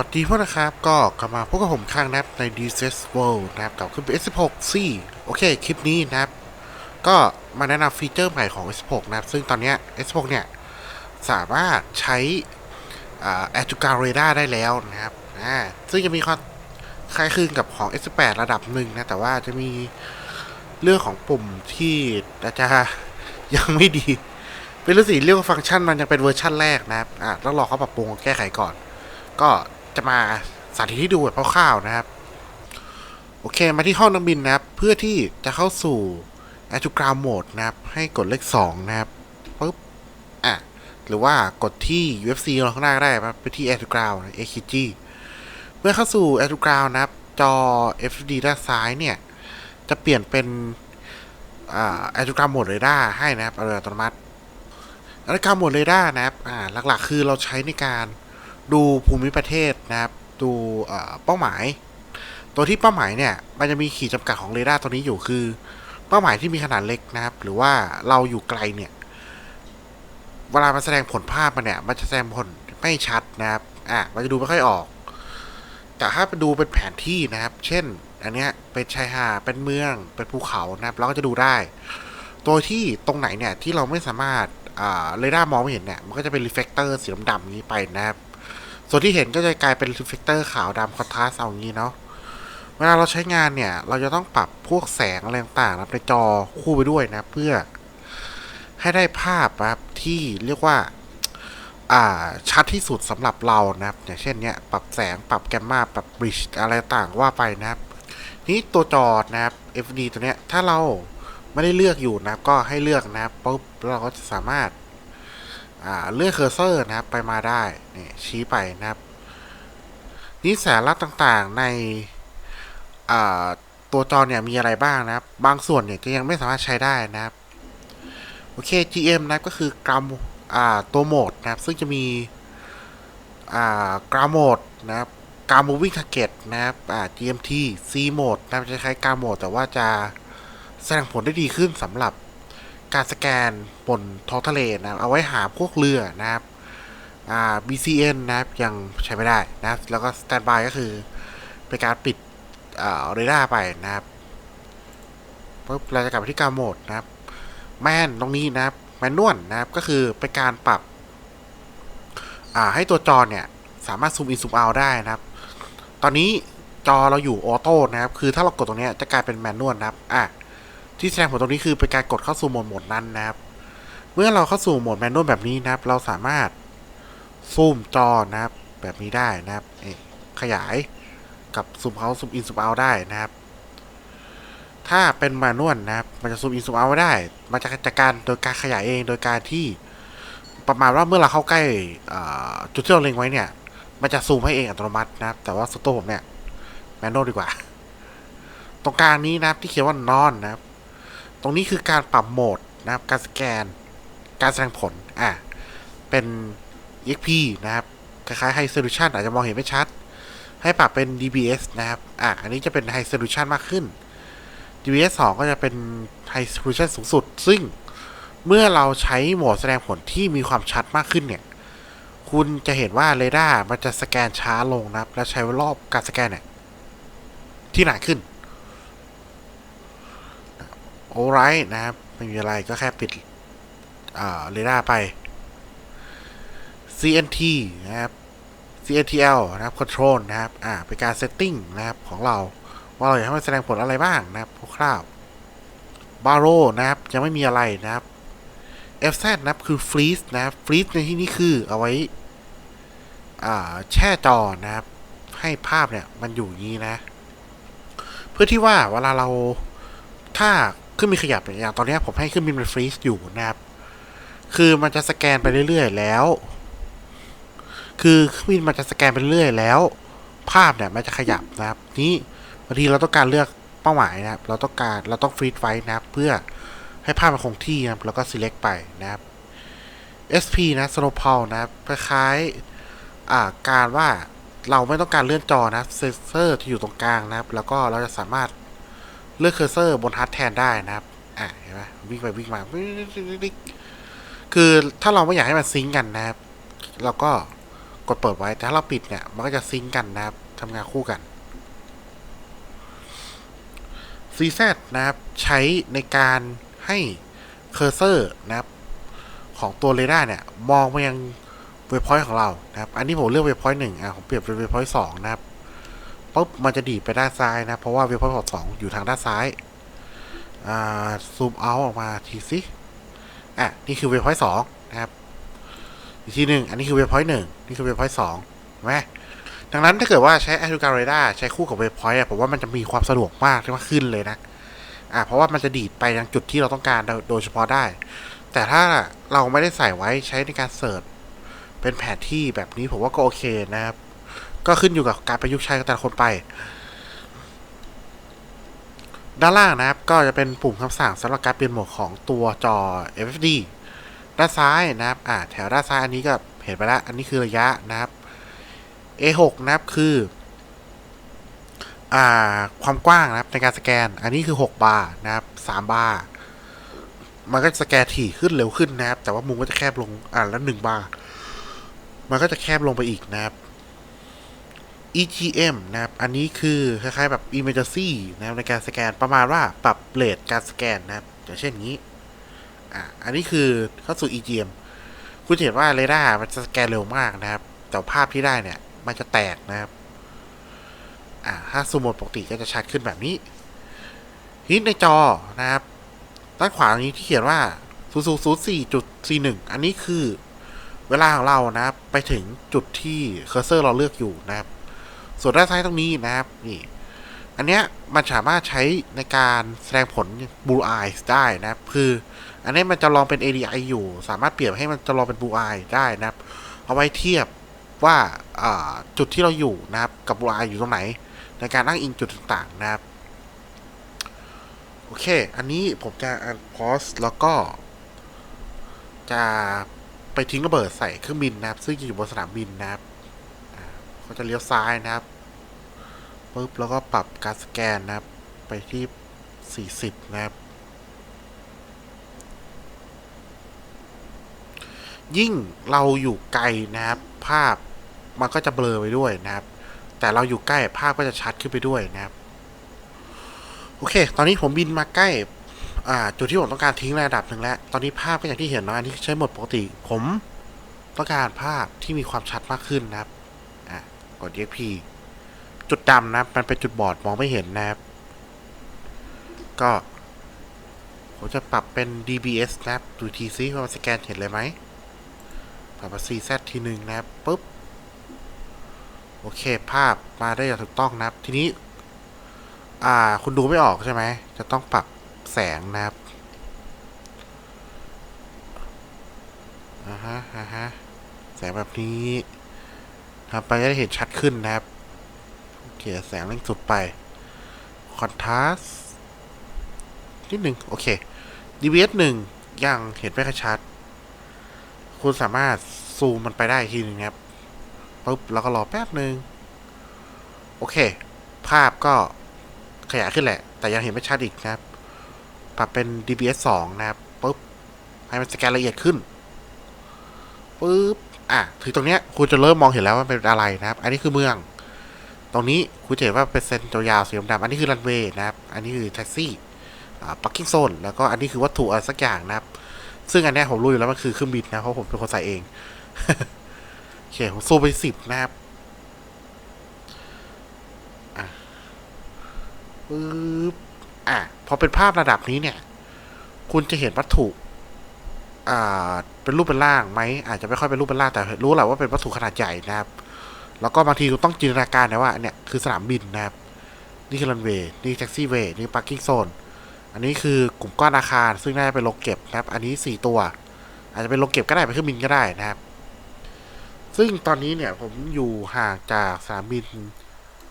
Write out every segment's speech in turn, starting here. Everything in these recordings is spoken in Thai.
สวัสดีเพื่อนนะครับ ก็กลับมาพบกับผมครั้งนะครับใน d c s World นะครับกับขึ้นเป็น S16 C โอเค คลิปนี้นะครับ ก็มาแนะนำฟีเจอร์ใหม่ของ S16 นะครับ ซึ่งตอนนี้ S16 เนี่ย สามารถใช้แอจูการเรดาร์ได้แล้วนะครับอ่าซึ่งจะมีความคล้ายคลึงกับของ S18 ระดับหนึ่งนะ แต่ว่าจะมีเรื่องของปุ่มที่อาจจะยังไม่ดี เป็นเรื่องสิเรื่องฟังก์ชันมันยังเป็นเวอร์ชั่นแรกนะครับอะต้องรอเขาปรับปรุงแก้ไขก่อนก็ จะมาสาธิตให้ดูแบบคร่าวๆนะครับ โอเคมาที่ห้องนักบินนะครับ เพื่อที่จะเข้าสู่ a อ u g r o u n d Mode นะครับ ให้กดเลข2นะครับปึ๊บอะหรือว่ากดที่ UFC ลงข้างหน้าก็ได้ครับไปที่ a อ u g r o u n d AKG เมื่อเข้าสู่ a อ u g r o u n d นะครับ จอ FD ด้านซ้ายเนี่ย จะเปลี่ยนเป็นอ่า a อ u g r o u n d Mode Radar ให้นะครับอัตโนมัติ a อ u g r o u n d Mode Radar นะครับอ่าหลักๆ คือเราใช้ในการ ดูภูมิประเทศนะครับ ดูเป้าหมาย ตัวที่เป้าหมายเนี่ย มันจะมีขีดจำกัดของเรดาร์ตัวนี้อยู่คือ เป้าหมายที่มีขนาดเล็กนะครับ หรือว่าเราอยู่ไกลเนี่ย เวลามันแสดงผลภาพมันเนี่ย มันจะแสดงผลไม่ชัดนะครับ อะ มันจะดูไม่ค่อยออก แต่ถ้าไปดูเป็นแผนที่นะครับ เช่น อันเนี้ยเป็นชายหาด เป็นเมือง เป็นภูเขานะครับ เราก็จะดูได้โดยที่ตรงไหนเนี่ยที่เราไม่สามารถเรดาร์มองไม่เห็นเนี่ย มันก็จะเป็นรีเฟกเตอร์สีดำๆนี้ไปนะครับ ส่วนที่เห็นก็จะกลายเป็นรีเฟกเตอร์ขาวดำคอนทราสเอาอย่างนี้เนาะเวลาเราใช้งานเนี่ย เราจะต้องปรับพวกแสงอะไรต่างๆนะในจอคู่ไปด้วยนะ เพื่อให้ได้ภาพนะครับที่เรียกว่า อ่าชัดที่สุดสำหรับเรานะครับ อย่างเช่นเนี้ยปรับแสงปรับแกมมาปรับบริดจ์อะไรต่างว่าไปนะครับนี่ตัวจอนะครับ FD ตัวเนี้ยถ้าเราไม่ได้เลือกอยู่นะก็ให้เลือกนะปุ๊บเราก็จะสามารถ อ่าเลื่อนเคอร์เซอร์นะครับไปมาได้นี่ชี้ไปนะครับนี่สาระต่างๆในอ่าตัวจอเนี่ยมีอะไรบ้างนะครับ บางส่วนเนี่ยจะยังไม่สามารถใช้ได้นะครับ โอเค GM นะก็คือกรัมอ่าตัวโหมดนะครับ ซึ่งจะมีอ่ากราโหมดนะครับกรา moving target นะครับอ่า GMT C โหมดนะครับจะคล้ายกราโหมดแต่ว่าจะแสดงผลได้ดีขึ้นสำหรับ การสแกนบนท้องทะเลนะครับเอาไว้หาพวกเรือนะครับอ่า BCN นะครับยังใช้ไม่ได้นะครับแล้วก็ Standby ก็คือเป็นการปิดอ่าเรดาร์ไปนะครับปุ๊บเราจะกลับไปที่การโหมดนะครับ แมนตรงนี้นะครับแมนนวลนะครับก็คือเป็นการปรับอ่าให้ตัวจอเนี่ยสามารถซูมอินซูมเอาได้นะครับ ตอนนี้จอเราอยู่ออโต้นะครับ คือถ้าเรากดตรงนี้จะกลายเป็นแมนนวลนะครับ อะ ที่แสดงผลตรงนี้คือเป็นการกดเข้าสู่โหมดโหมดนั้นนะครับ เมื่อเราเข้าสู่โหมดแมนนวลแบบนี้นะครับ เราสามารถซูมจอนะครับ แบบนี้ได้นะครับขยายกับซูมเอาซูมอินซูมเอาได้นะครับ ถ้าเป็นแมนนวลนะครับ มันจะซูมอินซูมเอาไม่ได้ มันจะจัดการโดยการขยายเองโดยการที่ประมาณว่าเมื่อเราเข้าใกล้อ่าจุดที่เราเล็งไว้เนี่ย มันจะซูมให้เองอัตโนมัตินะครับ แต่ว่าสตัวผมเนี่ยแมนนวลดีกว่า ตรงกลางนี้นะครับที่เขียนว่านอนนะครับ ตรงนี้คือการปรับโหมดนะครับ การสแกน การแสดงผล อะ เป็น EXP นะครับ คล้ายๆ High Solution อาจจะมองเห็นไม่ชัด ให้ปรับเป็น DBS นะครับ อะ อันนี้จะเป็น High Solution มากขึ้น DBS 2 ก็จะเป็น High Solution สูงสุด ซึ่งเมื่อเราใช้โหมดแสดงผลที่มีความชัดมากขึ้นเนี่ย คุณจะเห็นว่าเรดาร์มันจะสแกนช้าลงนะครับ และใช้รอบการสแกนเนี่ยที่หนาขึ้น โอไรนะครับ ไม่มีอะไรก็แค่ปิดอ่าเรดาร์ไป CNT นะครับ CNTL นะครับ Control นะครับ อ่า เป็นการ Setting นะครับของเรา ว่าเราอยากให้มันแสดงผลอะไรบ้างนะครับคร่าวๆ Barrow นะครับ ยังไม่มีอะไรนะครับ FZ นะครับคือ Freeze นะครับ Freeze ในที่นี้คือเอาไว้ อ่า แช่จอนะครับ ให้ภาพเนี่ยมันอยู่งนี้นะ เพื่อที่ว่าเวลาเราถ้า เครื่องบินขยับอย่างตอนนี้ผมให้เครื่องบินมันฟรีซอยู่นะครับ คือมันจะสแกนไปเรื่อยๆแล้ว คือเครื่องบินมันจะสแกนไปเรื่อยๆแล้ว ภาพเนี่ยมันจะขยับนะครับ นี้บางทีเราต้องการเลือกเป้าหมายนะครับ เราต้องการเราต้องฟรีดไว้นะครับ เพื่อให้ภาพมันคงที่นะครับ แล้วก็ select ไปนะครับ SP นะ slow p o w นะครับคล้ายๆการว่าเราไม่ต้องการเลื่อนจอนะเซนเซอร์ที่อยู่ตรงกลางนะครับ แล้วก็เราจะสามารถ เลือกเคอร์เซอร์บนฮาร์ดแทนได้นะครับ อะเห็นไหมวิ่งไปวิ่งมา คือถ้าเราไม่อยากให้มันซิงกันนะครับ เราก็กดเปิดไว้ แต่ถ้าเราปิดเนี่ย มันก็จะซิงก์กันนะครับทำงานคู่กัน CZ นะครับ ใช้ในการให้เคอร์เซอร์นะครับ ของตัวเรดาร์เนี่ย มองไปยังเวฟพอยต์ของเรานะครับ อันนี้ผมเลือกเวฟพอยต์หนึ่งอะผมเปรียบเป็นเวฟพอยต์สองนะครับ ปุ๊บมันจะดีดไปด้านซ้ายนะ เพราะว่าเวฟพอยต์สองอยู่ทางด้านซ้าย อ่า ซูมเอาออกมาทีสิอะ นี่คือเวฟพอยต์สองนะครับ อีกทีหนึ่งอันนี้คือเวฟพอยต์หนึ่งนี่คือเวฟพอยต์สองเห็นไหมดังนั้นถ้าเกิดว่าใช้ a อ u การ r รดาใช้คู่กับเวฟพอยต์ผมว่ามันจะมีความสะดวกมากมากขึ้นเลยนะ อ่าเพราะว่ามันจะดีดไปยังจุดที่เราต้องการโดยเฉพาะได้ แต่ถ้าเราไม่ได้ใส่ไว้ใช้ในการเสิร์ชเป็นแผนที่แบบนี้ผมว่าก็โอเคนะครับ ก็ขึ้นอยู่กับการประยุกต์ใช้ของแต่ละคนไป ด้านล่างนะครับ ก็จะเป็นปุ่มคำสั่งสำหรับการเปลี่ยนโหมดของตัวจอ FFD ด้านซ้ายนะครับอ่าแถวด้านซ้ายอันนี้ก็เห็นไปแล้ว อันนี้คือระยะนะครับ A6 นะครับคืออ่าความกว้างนะครับในการสแกน อันนี้คือ 6 บาร์นะครับ 3 บาร์มันก็จะสแกนถี่ขึ้นเร็วขึ้นนะครับ แต่ว่ามุมก็จะแคบลงอ่าแล้ว1บาร์มันก็จะแคบลงไปอีกนะครับ EGM นะครับ อันนี้คือคล้ายๆแบบ emergency นะครับในการสแกนประมาณว่าปรับเรทการสแกนนะครับอย่างเช่นนี้ อะ อันนี้คือเข้าสู่ EGM คุณเห็นว่าเรดาร์มันจะสแกนเร็วมากนะครับ แต่ภาพที่ได้เนี่ย มันจะแตกนะครับ อ่าถ้าซูมโหมดปกติก็จะชัดขึ้นแบบนี้ฮิตในจอนะครับ ด้านขวานี้ที่เขียนว่า0004.41 อันนี้คือเวลาของเรานะครับ ไปถึงจุดที่เคอร์เซอร์เราเลือกอยู่นะครับ ส่วนด้านซ้ายตรงนี้นะครับนี่อันเนี้ยมันสามารถใช้ในการแสดงผล Blue Eyes ได้นะครับคืออันนี้มันจะลองเป็น ADI อยู่ สามารถเปรียบให้มันจะลองเป็น Blue Eye ได้นะครับ เอาไว้เทียบว่าาจุดที่เราอยู่นะครับ กับ Blue Eye อยู่ตรงไหน ในการอ้างอิงจุดต่างๆนะครับ โอเค อันนี้ผมจะอันพอสแล้วก็ จะไปทิ้งระเบิดใส่เครื่องบินนะครับ ซึ่งอยู่บนสนามบินนะครับ ก็จะเลี้ยวซ้ายนะครับปุ๊บแล้วก็ปรับการสแกนนะครับ ไปที่ 40 นะครับ ยิ่งเราอยู่ไกลนะครับ ภาพมันก็จะเบลอไปด้วยนะครับ แต่เราอยู่ใกล้ภาพก็จะชัดขึ้นไปด้วยนะครับ โอเค ตอนนี้ผมบินมาใกล้อ่าจุดที่ผมต้องการทิ้งระดับหนึ่งแล้ว ตอนนี้ภาพก็อย่างที่เห็นนะอันนี้ใช้หมดปกติ ผมต้องการภาพที่มีความชัดมากขึ้นนะครับ กด EXP จุดดำนะมันเป็นจุดบอดมองไม่เห็นนะครับ ก็ผมจะปรับเป็น DBS นะครับดูทีซิว่ามันสแกนเห็นเลยไหมปรับมา CZ ทีหนึ่งนะครับปุ๊บ โอเคภาพมาได้อย่างถูกต้องนะครับ ทีนี้ อ่า คุณดูไม่ออกใช่ไหม จะต้องปรับแสงนะครับอ่าฮะอ่าฮะแสงแบบนี้ ทำไปจะเห็นชัดขึ้นนะครับโอเคแสงเร่งสุดไปคอนทราสนิดหนึ่งโอเค DBS หนึ่งยังเห็นไม่ค่อยชัด คุณสามารถซูมมันไปได้อีกทีหนึ่งครับปุ๊บแล้วก็รอแป๊บหนึ่งโอเค ภาพก็ขยายขึ้นแหละ แต่ยังเห็นไม่ชัดอีกนะครับ ปรับเป็น DBS 2 นะครับปุ๊บให้มันสแกนละเอียดขึ้นปุ๊บ อะถึงตรงเนี้ยคุณจะเริ่มมองเห็นแล้วว่าเป็นอะไรนะครับ อันนี้คือเมือง ตรงนี้คุณจะเห็นว่าเป็นเส้นยาวสีดำๆอันนี้คือรันเวย์นะครับ อันนี้คือแท็กซี่อ่าปักกิ้งโซนแล้วก็อันนี้คือวัตถุอะไรสักอย่างนะครับ ซึ่งอันนี้ผมรู้อยู่แล้วมันคือเครื่องบินนะเพราะผมเป็นคนใส่เองโอเคผมซูมไปสิบนะครับอะปึ๊บอะพอเป็นภาพระดับนี้เนี่ย คุณจะเห็นวัตถุ อ่าเป็นรูปเป็นร่างไหมอาจจะไม่ค่อยเป็นรูปเป็นร่างแต่รู้แหละว่าเป็นวัตถุขนาดใหญ่นะครับ แล้วก็บางทีคุณต้องจินตนาการนะว่าเนี่ยคือสนามบินนะครับ นี่คือรันเวย์นี่แท็กซี่เวย์นี่พาร์กิ้งโซนอันนี้คือกลุ่มก้อนอาคาร ซึ่งน่าจะเป็นโรงเก็บนะครับ อันนี้สี่ตัว อาจจะเป็นโรงเก็บก็ได้เป็นเครื่องบินก็ได้นะครับ ซึ่งตอนนี้เนี่ยผมอยู่ห่างจากสนามบิน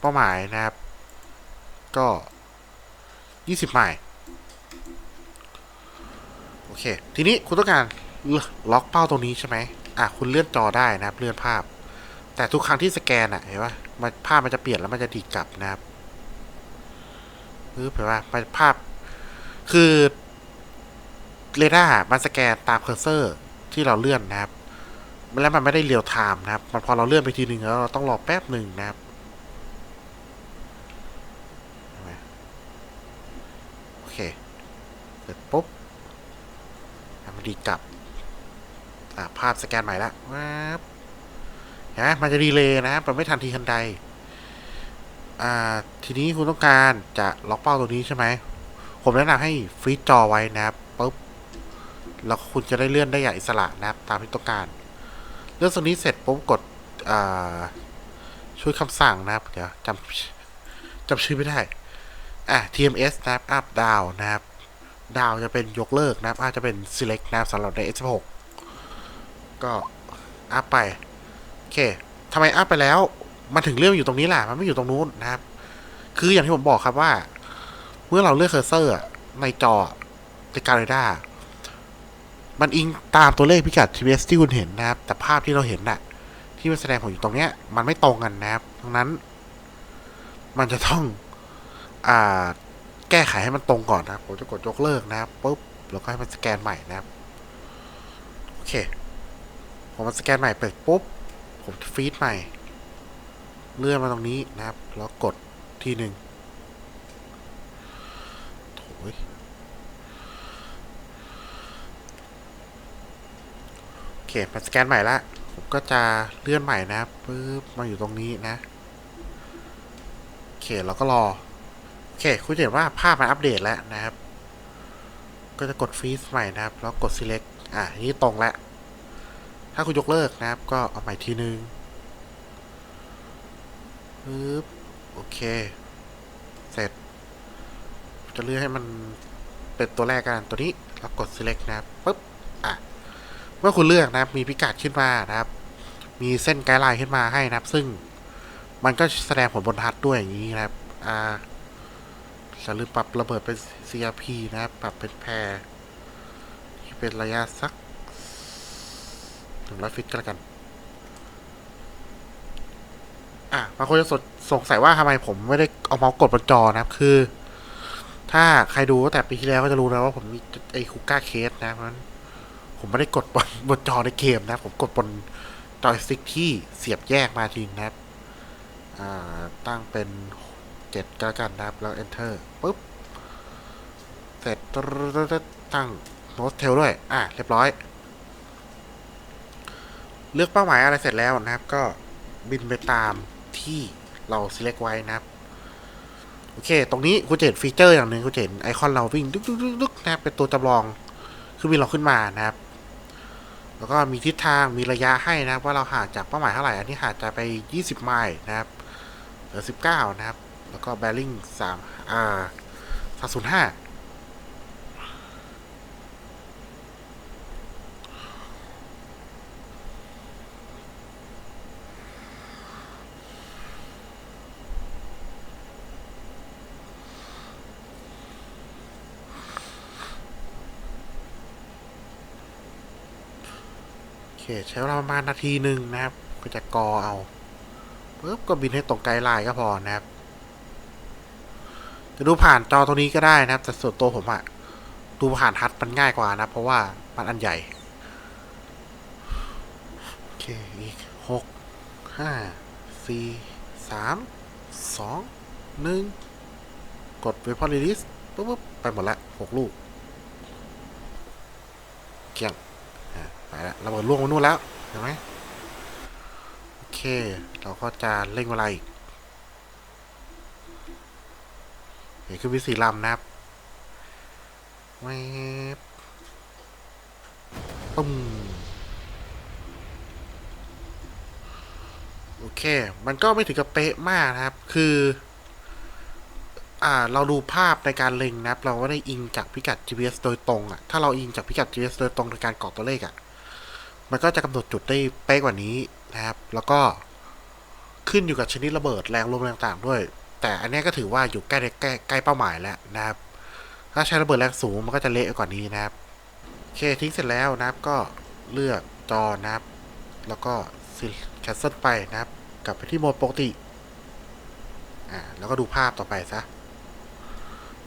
เป้าหมายนะครับ ก็ยี่สิบไมล์ โอเค ทีนี้คุณต้องการล็อกเป้าตรงนี้ใช่ไหมอะคุณเลื่อนจอได้นะครับ เลื่อนภาพ แต่ทุกครั้งที่สแกนอะเห็นปะมันภาพมันจะเปลี่ยนแล้วมันจะดีดกลับนะครับปึ๊บเห็นปะมันภาพคือเรดาร์มันสแกนตามเคอร์เซอร์ที่เราเลื่อนนะครับแล้วมันไม่ได้เรียลไทม์นะครับ มันพอเราเลื่อนไปทีหนึ่งแล้วเราต้องรอแป๊บหนึ่งนะครับโอเคเสร็จปุ๊บ ดีกลับ อะภาพสแกนใหม่ละว้าบนไหมมันจะดีเลย์นะครับมันไม่ทันทีทันใด อ่า ทีนี้คุณต้องการจะล็อกเป้าตัวนี้ใช่ไหม ผมแนะนำให้ฟรีจอไว้นะครับปุ๊บ แล้วคุณจะได้เลื่อนได้อย่างอิสระนะครับ ตามที่ต้องการ เลื่อนตรงนี้เสร็จปุ๊บกด อ่า ช่วยคำสั่งนะครับ เดี๋ยวจำจำชื่อไม่ได้ อะ TMS นะครับ up down นะครับ ดาวจะเป็นยกเลิกนะครับ อาจจะเป็น select นะครับสำหรับใน S16 ก็อัพไป โอเคทำไมอัพไปแล้วมันถึงเลื่อนอยู่ตรงนี้แหละมันไม่อยู่ตรงนู้นนะครับ คืออย่างที่ผมบอกครับว่า เมื่อเราเลือกเคอร์เซอร์ในจอในการเรดาร์มันอิงตามตัวเลขพิกัด TBS ที่คุณเห็นนะครับ แต่ภาพที่เราเห็นน่ะ ที่มันแสดงผลอยู่ตรงเนี้ย มันไม่ตรงกันนะครับดังนั้น มันจะต้อง อ่า แก้ไขให้มันตรงก่อนนะครับ ผมจะกดยกเลิกนะครับปุ๊บแล้วก็ให้มันสแกนใหม่นะครับ โอเคผมมันสแกนใหม่เปิดปุ๊บ ผมจะฟีดใหม่ เลื่อนมาตรงนี้นะครับ แล้วกดทีหนึ่งโถยโอเคมันสแกนใหม่ละผมก็จะเลื่อนใหม่นะครับปึ๊บมาอยู่ตรงนี้นะ โอเคเราก็รอ อเคคุณเห็นว่าภาพมันอัปเดตแล้วนะครับ ก็จะกดฟรีซใหม่นะครับ แล้วกด select อะนนี้ตรงแล้ว ถ้าคุณยกเลิกนะครับ ก็เอาใหม่ทีนึงปึ๊บโอเค เสร็จ จะเลือกให้มันเป็นตัวแรกกันตัวนี้ แล้วกด select นะครับปึ๊บอะเมื่อคุณเลือกนะครับ มีพิกัดขึ้นมานะครับ มีเส้นไกด์ไลน์ขึ้นมาให้นะครับ ซึ่งมันก็แสดงผลบนทัดด้วยอย่างนี้นะครับ อ่า อย่าลืมปรับระเบิดเป็น CRP นะครับ ปรับเป็นแพรที่เป็นระยะสักหนึ่งร้อยฟิตก็แล้วกัน อะบางคนจะสสงสัยว่าทำไมผมไม่ได้เอาเมาส์กดบนจอนะครับ คือ ถ้าใครดูตั้งแต่ปีที่แล้วก็จะรู้แล้วว่าผมมีไอ้คุก้าเคสนะเพราะฉะนั้นผมไม่ได้กดบนบนจอในเกมนะผมกดบนจอยสติ๊กที่เสียบแยกมาทีนะครับ อ่า ตั้งเป็น เจ็ดก็กันนะครับ แล้ว enter ปุ๊บ เสร็จตั้งโน้ตเทลด้วย อะ เรียบร้อย เลือกเป้าหมายอะไรเสร็จแล้วนะครับ ก็บินไปตามที่เรา select ไว้นะครับ โอเค ตรงนี้คุณจะเห็นฟีเจอร์อย่างหนึ่งคุณจะเห็นไอคอนเราวิ่งดุ๊กดุ๊กดุ๊กดุ๊กนะครับเป็นตัวจำลองคือบินเราขึ้นมานะครับ แล้วก็มีทิศทางมีระยะให้นะครับ ว่าเราห่างจากเป้าหมายเท่าไหร่ อันนี้ห่างจากไป 20 ไมล์นะครับเหลือ19 นะครับ แล้วก็แบริ่งสามอ่าสามศูนย์ห้าเคใช้เวลาประมาณนาทีหนึ่งนะครับ ก็จะกอเอาปุ๊บก็บินให้ตรงไกด์ไลน์ก็พอนะครับ จะดูผ่านจอตรงนี้ก็ได้นะครับ แต่ส่วนตัวผมอะดูผ่านฮัดมันง่ายกว่านะ เพราะว่ามันอันใหญ่ โอเค อีกหกห้าสี่สามสองหนึ่งกด Weapon Release ปุ๊บปุ๊บไปหมดละหกลูกเกี่ยงอะไปแล้วระเบิดล่วงมานู่นแล้ว เห็นไหมโอเค เราก็จะเร่งเวลาอีก เห็ นคือวิสีลำนะครับแวบปุ้มโอเค มันก็ไม่ถึงกับเป๊ะมากนะครับ คือ อ่า เราดูภาพในการเล็งนะครับ เราไม่ได้อิงจากพิกัด GPS โดยตรงอะ่ะ ถ้าเราอิงจากพิกัด GPS โดยตรงในการกรอกตัวเลขอะ่ะ มันก็จะกำหนดจุดได้เป๊ะกว่านี้นะครับ แล้วก็ขึ้นอยู่กับชนิดระเบิดแรงลมแรงต่างๆด้วย แต่อันนี้ก็ถือว่าอยู่ใกล้ใกล้ใกล้เป้าหมายแล้วนะครับ ถ้าใช้ระเบิดแรงสูงมันก็จะเละกว่านี้นะครับโอเคทิ้งเสร็จแล้วนะครับก็เลือกจอนะครับ แล้วก็แคนเซิลไปนะครับกลับไปที่โหมดปกติอ่าแล้วก็ดูภาพต่อไปซะ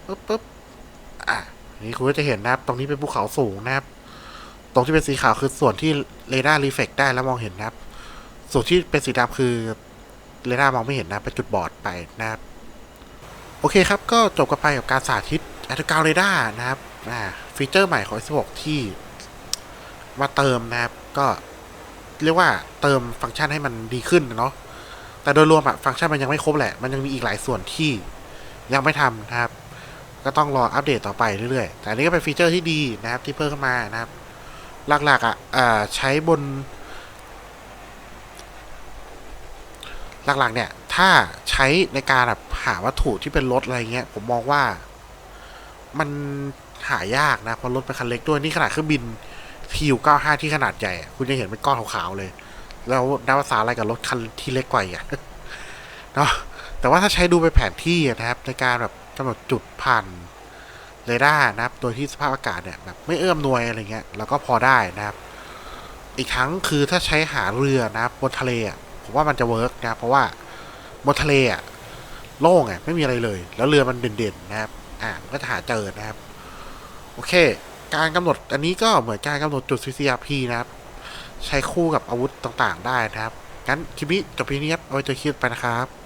ปึ๊บปึ๊บอะนี่คุณก็จะเห็นนะครับ ตรงนี้เป็นภูเขาสูงนะครับ ตรงที่เป็นสีขาวคือส่วนที่เรดาร์รีเฟกได้แล้วมองเห็นนะครับ ส่วนที่เป็นสีดำคือ เรดามองไม่เห็นนะเป็นจุดบอดไปนะครับโอเคครับก็จบกันไปกับการสาธิตอัตกาวเรดาร์นะครับอ่าฟีเจอร์ใหม่ของ S16 ที่มาเติมนะครับก็เรียกว่าเติมฟังก์ชันให้มันดีขึ้นเนาะแต่โดยรวมอะฟังก์ชันมันยังไม่ครบแหละ มันยังมีอีกหลายส่วนที่ยังไม่ทำนะครับ ก็ต้องรออัปเดตต่อไปเรื่อยๆ แต่นี้ก็เป็นฟีเจอร์ที่ดีนะครับที่เพิ่มเข้ามานะครับ หลักๆอะอ่าใช้บน หลักๆ เนี่ย ถ้าใช้ในการแบบหาวัตถุที่เป็นรถอะไรเงี้ย ผมมองว่า มันหายากนะ เพราะรถเป็นคันเล็กด้วย นี่ขนาดเครื่องบินทีว95ที่ขนาดใหญ่ คุณยังเห็นเป็นก้อนขาวๆเลย แล้วนับภาษาอะไรกับรถคันที่เล็กกว่าอีกอะเนาะแต่ว่าถ้าใช้ดูเป็นแผนที่นะครับ ในการแบบกำหนดจุดผ่านเรดาร์นะครับ โดยที่สภาพอากาศเนี่ยแบบไม่เอื้อมหนวยอะไรเงี้ย แล้วก็พอได้นะครับ อีกทั้งคือถ้าใช้หาเรือนะครับบนทะเลอะ ผมว่ามันจะเวิร์กนะครับเพราะว่าบนทะเลอะโล่งอะไม่มีอะไรเลย แล้วเรือมันเด่นๆนะครับอ่าก็จะหาเจอนะครับ โอเค การกำหนดอันนี้ก็เหมือนการกำหนดจุด CCRP นะครับ ใช้คู่กับอาวุธต่างๆ ได้นะครับงั้นคลิปนี้จบเพียงนี้ครับเอาไว้เจอคลิปไปนะครับ